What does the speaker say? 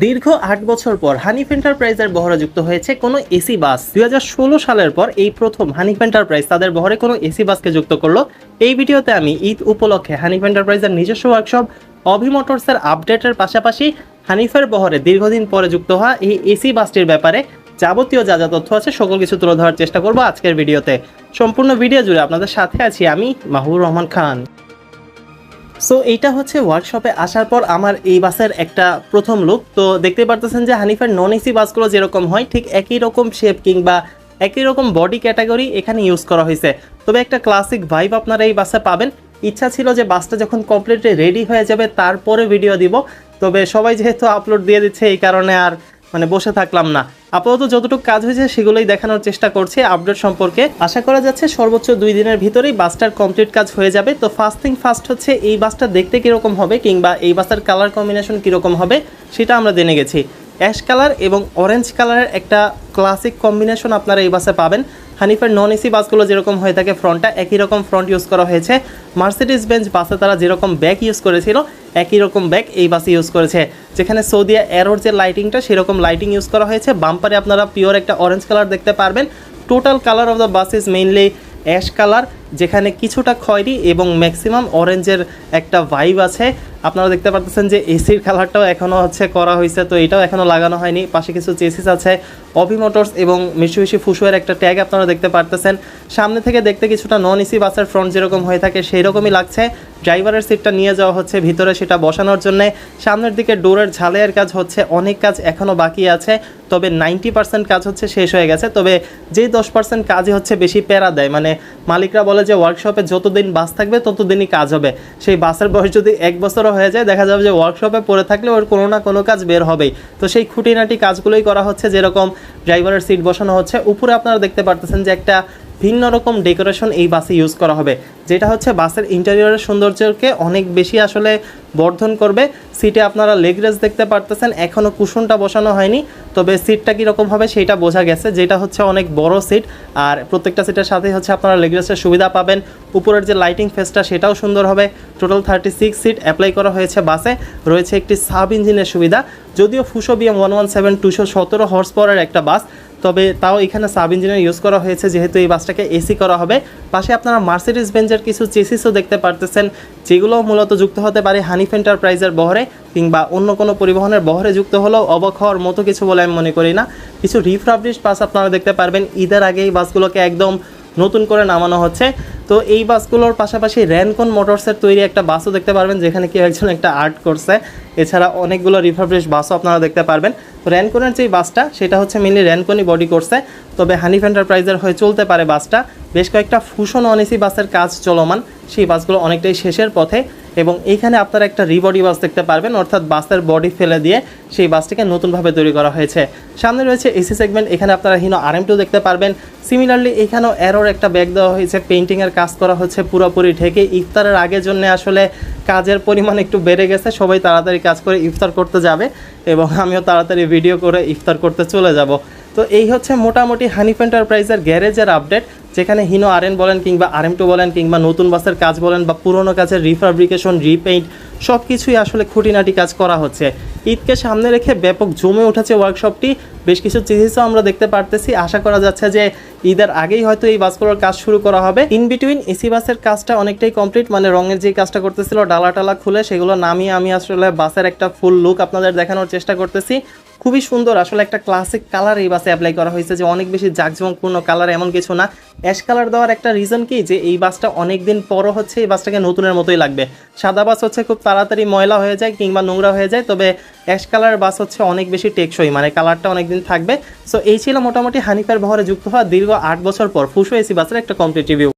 দীর্ঘ আট বছর পর হানিফ এন্টারপ্রাইজের বহরে যুক্ত হয়েছে কোনো এসি বাস। দুই হাজার ষোলো সালের পর এই প্রথম হানিফ এন্টারপ্রাইজ তাদের বহরে কোনো এসি বাসকে যুক্ত করল। এই ভিডিওতে আমি ঈদ উপলক্ষে হানিফ এন্টারপ্রাইজের নিজস্ব ওয়ার্কশপ, অভি মোটরসের আপডেটের পাশাপাশি হানিফের বহরে দীর্ঘদিন পরে যুক্ত হওয়া এই এসি বাসটির ব্যাপারে যাবতীয় যা যা তথ্য আছে সকল কিছু তুলে ধরার চেষ্টা করব আজকের ভিডিওতে। সম্পূর্ণ ভিডিও জুড়ে আপনাদের সাথে আছি আমি মাহবুর রহমান খান। সো এইটা হচ্ছে ওয়ার্কশপে আসার পর আমার এই বাসের একটা প্রথম লুক তো দেখতে পারতেছেন যে হানিফার নন এসি বাসগুলো যেরকম হয়, ঠিক একই রকম শেপ কিংবা একই রকম বডি ক্যাটাগরি এখানে ইউজ করা হয়েছে। তবে একটা ক্লাসিক ভাইব আপনারা এই বাসে পাবেন। ইচ্ছা ছিল যে বাসটা যখন কমপ্লিটলি রেডি হয়ে যাবে, তারপরে ভিডিও দিব। তবে সবাই যেহেতু আপলোড দিয়ে দিচ্ছে, এই কারণে আর মানে বসে থাকলাম না। আপাতত যতটুকু কাজ হয়েছে সেগুলোই দেখানোর চেষ্টা করছি আপডেট সম্পর্কে। আশা করা যাচ্ছে সর্বোচ্চ দুই দিনের ভিতরেই বাসটার কমপ্লিট কাজ হয়ে যাবে। তো ফার্স্ট থিং ফার্স্ট হচ্ছে এই বাসটা দেখতে কীরকম হবে কিংবা এই বাসটার কালার কম্বিনেশন কীরকম হবে সেটা আমরা জেনে গেছি। অ্যাশ কালার এবং অরেঞ্জ কালারের একটা ক্লাসিক কম্বিনেশন আপনারা এই বাসে পাবেন। হানিফের নন এসি বাসগুলো যেরকম হয়ে থাকে ফ্রন্টটা একই রকম ফ্রন্ট ইউজ করা হয়েছে। মার্সিডিস বেঞ্চ বাসে তারা যেরকম ব্যাক ইউজ করেছিল, একই রকম ব্যাগ এই বাসে ইউজ করেছে। যেখানে সৌদিয়া এরোর যে লাইটিংটা সেরকম লাইটিং ইউজ করা হয়েছে। বাম্পারে আপনারা পিওর একটা অরেঞ্জ কালার দেখতে পারবেন। Total colour of the bus is mainly ash colour যেখানে কিছুটা খয়েরি এবং ম্যাক্সিমাম অরেঞ্জের একটা ভাইব আছে। আপনারা দেখতে পারতেছেন যে এসির কালারটাও এখনও হচ্ছে করা হয়েছে, তো এটাও এখনও লাগানো হয়নি। পাশে কিছু চেসিস আছে অভি মোটরস এবং মিশুবিশি ফুসুয়ের একটা ট্যাগ আপনারা দেখতে পারতেছেন। সামনে থেকে দেখতে কিছুটা নন এসি বাসের ফ্রন্ট যেরকম হয়ে থাকে সেই রকমই লাগছে। ড্রাইভারের সিটটা নিয়ে যাওয়া হচ্ছে, ভিতরে সেটা বসানোর জন্য। সামনের দিকে ডোরের ঝালের কাজ হচ্ছে, অনেক কাজ এখনও বাকি আছে, তবে নাইনটি পার্সেন্ট কাজ হচ্ছে শেষ হয়ে গেছে। তবে যেই দশ পার্সেন্ট কাজই হচ্ছে বেশি প্যারা দেয় মানে মালিকরা বলে যে ওয়ার্কশপে যতদিন বাস থাকবে, ততদিনই কাজ হবে। সেই বাসের বয়স যদি এক বছরও হয়ে যায়, দেখা যাবে যে ওয়ার্কশপে পড়ে থাকলে ওর কোনো না কোনো কাজ বের হবেই। তো সেই খুঁটিনাটি কাজগুলোই করা হচ্ছে, যেরকম ড্রাইভারের সিট বসানো হচ্ছে। উপরে আপনারা দেখতে পারতেছেন যে একটা ভিন্ন রকম ডেকোরেশন এই বাসে ইউজ করা হবে। যেটা হচ্ছে বাসের ইন্টেরিয়রের সৌন্দর্যকে অনেক বেশি আসলে বর্ধন করবে। সিটে আপনারা লেগ রেস দেখতে পারতেছেন এখনও কুশনটা বসানো হয়নি, তবে সিটটা কীরকম হবে সেটা বোঝা গেছে। যেটা হচ্ছে অনেক বড় সিট আর প্রত্যেকটা সিটের সাথে হচ্ছে আপনারা লেগ রেসের সুবিধা পাবেন। উপরের যে লাইটিং ফেসটা সেটাও সুন্দর হবে। Total thirty six seat apply করা হয়েছে বাসে। রয়েছে একটি সাব ইঞ্জিনের সুবিধা। যদিও Fuso BM one one seven টুশো সতেরো হর্স পাওয়ারের একটা বাস তবে তাও এখানে সাব ইঞ্জিনিয়ার ইউজ করা হয়েছে, যেহেতু এই বাসটাকে এসি করা হবে। পাশে আপনারা মার্সিডিস বেঞ্জের কিছু চেসিসও দেখতে পারতেছেন, যেগুলো মূলত যুক্ত হতে পারে হানিফ এন্টারপ্রাইজের বহরে কিংবা অন্য কোনো পরিবহনের বহরে যুক্ত হলেও অবাক হওয়ার মতো কিছু বলে আমি মনে করি না। কিছু রিফ্রাবলিশ বাস আপনারা দেখতে পারবেন, ঈদের আগে এই বাসগুলোকে একদম নতুন করে নামানো হচ্ছে। তো এই বাসগুলোর পাশাপাশি র্যানকন মোটরসের তৈরি একটা বাসও দেখতে পারবেন, যেখানে কেউ একজন একটা আর্ট করছে। এছাড়া অনেকগুলো রিফাবলিশ বাসও আপনারা দেখতে পারবেন। তো র্যানকনের যে বাসটা, সেটা হচ্ছে মেনলি র্যানকনই বডি করছে। তবে হানিফ এন্টারপ্রাইজের হয়ে চলতে পারে বাসটা। বেশ কয়েকটা ফুশন অনেসি বাসের কাজ চলমান। সেই বাসগুলো অনেকটাই শেষের পথে। এবং এইখানে আপনারা একটা রিবডি বাস দেখতে পারবেন, অর্থাৎ বাসের বডি ফেলে দিয়ে সেই বাসটিকে নতুনভাবে তৈরি করা হয়েছে। সামনে রয়েছে এসি সেগমেন্ট এখানে আপনারা হিনো আর এম দেখতে পারবেন। সিমিলারলি এখানেও এরোর একটা ব্যাগ দেওয়া হয়েছে পেন্টিংয়ের কাজ করা হচ্ছে পুরোপুরি ঢেকে। ইফতারের আগের জন্য আসলে কাজের পরিমাণ একটু বেড়ে গেছে, সবাই তাড়াতাড়ি কাজ করে ইফতার করতে যাবে এবং আমিও তাড়াতাড়ি ভিডিও করে ইফতার করতে চলে যাব। তো এই হচ্ছে মোটামুটি হানিফ এন্টারপ্রাইজের গ্যারেজের আপডেট, যেখানে হিনো আর এন বলেন কিংবা আর এম টু বলেন কিংবা নতুন বাসের কাজ বলেন বা পুরোনো কাজের রিফাব্রিকেশন রিপেইন্ট সব কিছুই আসলে খুঁটিনাটি কাজ করা হচ্ছে। ঈদকে সামনে রেখে ব্যাপক জমে উঠেছে ওয়ার্কশপটি বেশ কিছু চিঠিসও আমরা দেখতে পারতেছি। আশা করা যাচ্ছে যে ঈদের আগেই হয়তো এই বাসগুলোর কাজ শুরু করা হবে। ইন বিটুইন এসি বাসের কাজটা অনেকটাই কমপ্লিট মানে রঙের যে কাজটা করতেছিল ডালা টালা খুলে সেগুলো নামিয়ে আমি আসলে বাসের একটা ফুল লুক আপনাদের দেখানোর চেষ্টা করতেছি। খুবই সুন্দর, আসলে একটা ক্লাসিক কালার এই বাসে অ্যাপ্লাই করা হয়েছে যে অনেক বেশি জাঁকজমকপূর্ণ কালার এমন কিছু না। অ্যাশ কালার দেওয়ার একটা রিজন কি? যে এই বাসটা অনেক দিন পরও হচ্ছে, এই বাসটাকে নতুনের মতোই লাগবে। সাদা বাস হচ্ছে খুব তাড়াতাড়ি ময়লা হয়ে যায় কিংবা নোংরা হয়ে যায়, তবে অ্যাশ কালার বাস হচ্ছে অনেক বেশি টেকসই মানে কালারটা অনেক দিন থাকবে। সো এই ছিল মোটামুটি হানিফার বহরে যুক্ত হওয়া দীর্ঘ আট বছর পর ফুসো এসি বাসের একটা কমপ্লিট রিভিউ